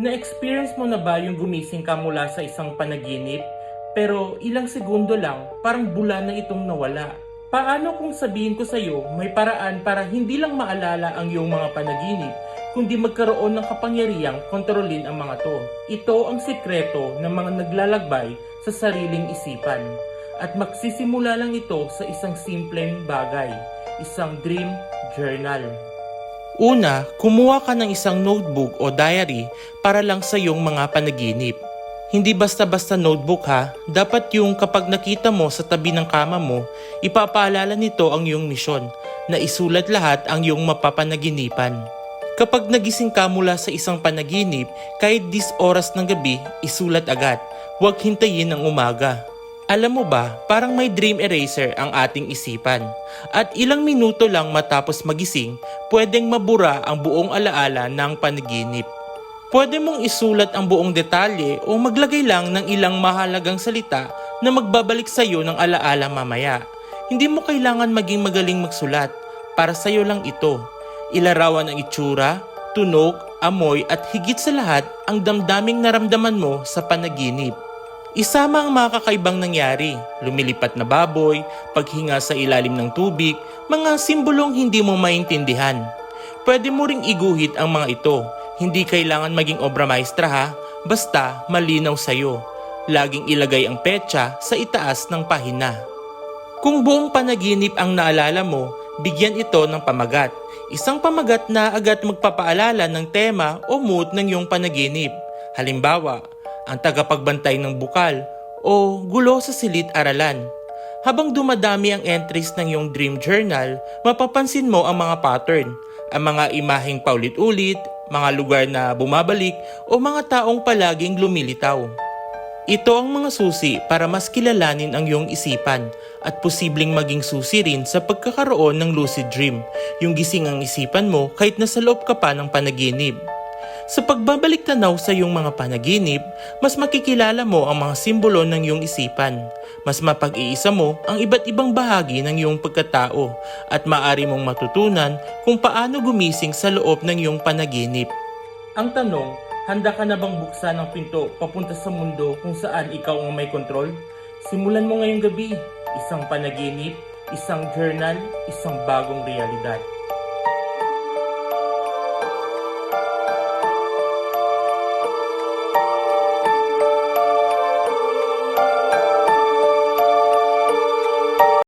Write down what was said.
Na-experience mo na ba yung gumising ka mula sa isang panaginip? Pero ilang segundo lang, parang bula na itong nawala. Paano kung sabihin ko sa'yo, may paraan para hindi lang maalala ang iyong mga panaginip, kundi magkaroon ng kapangyarihang kontrolin ang mga to. Ito ang sikreto ng mga naglalagbay sa sariling isipan. At magsisimula lang ito sa isang simpleng bagay, isang dream journal. Una, kumuha ka ng isang notebook o diary para lang sa iyong mga panaginip. Hindi basta-basta notebook ha, dapat yung kapag nakita mo sa tabi ng kama mo, ipapaalala nito ang iyong misyon, na isulat lahat ang iyong mapapanaginipan. Kapag nagising ka mula sa isang panaginip, kahit dis oras ng gabi, isulat agad. Huwag hintayin ang umaga. Alam mo ba, parang may dream eraser ang ating isipan. At ilang minuto lang matapos magising, pwedeng mabura ang buong alaala ng panaginip. Pwede mong isulat ang buong detalye o maglagay lang ng ilang mahalagang salita na magbabalik sa iyo ng alaala mamaya. Hindi mo kailangan maging magaling magsulat. Para sa iyo lang ito. Ilarawan ang itsura, tunog, amoy at higit sa lahat ang damdaming naramdaman mo sa panaginip. Isama ang mga kakaibang nangyari, lumilipat na baboy, paghinga sa ilalim ng tubig, mga simbolong hindi mo maintindihan. Pwede mo ring iguhit ang mga ito. Hindi kailangan maging obra maestra ha, basta malinaw sa'yo. Laging ilagay ang petsa sa itaas ng pahina. Kung buong panaginip ang naalala mo, bigyan ito ng pamagat. Isang pamagat na agad magpapaalala ng tema o mood ng iyong panaginip. Halimbawa, ang tagapagbantay ng bukal o gulo sa silid-aralan. Habang dumadami ang entries ng iyong dream journal, mapapansin mo ang mga pattern, ang mga imaheng paulit-ulit, mga lugar na bumabalik o mga taong palaging lumilitaw. Ito ang mga susi para mas kilalanin ang iyong isipan at posibleng maging susi rin sa pagkakaroon ng lucid dream, yung gising ang isipan mo kahit nasa loob ka pa ng panaginip. Sa pagbabalik tanaw sa iyong mga panaginip, mas makikilala mo ang mga simbolo ng iyong isipan. Mas mapag-iisa mo ang iba't ibang bahagi ng iyong pagkatao at maaari mong matutunan kung paano gumising sa loob ng iyong panaginip. Ang tanong, handa ka na bang buksan ang pinto papunta sa mundo kung saan ikaw ang may kontrol? Simulan mo ngayong gabi, isang panaginip, isang journal, isang bagong realidad.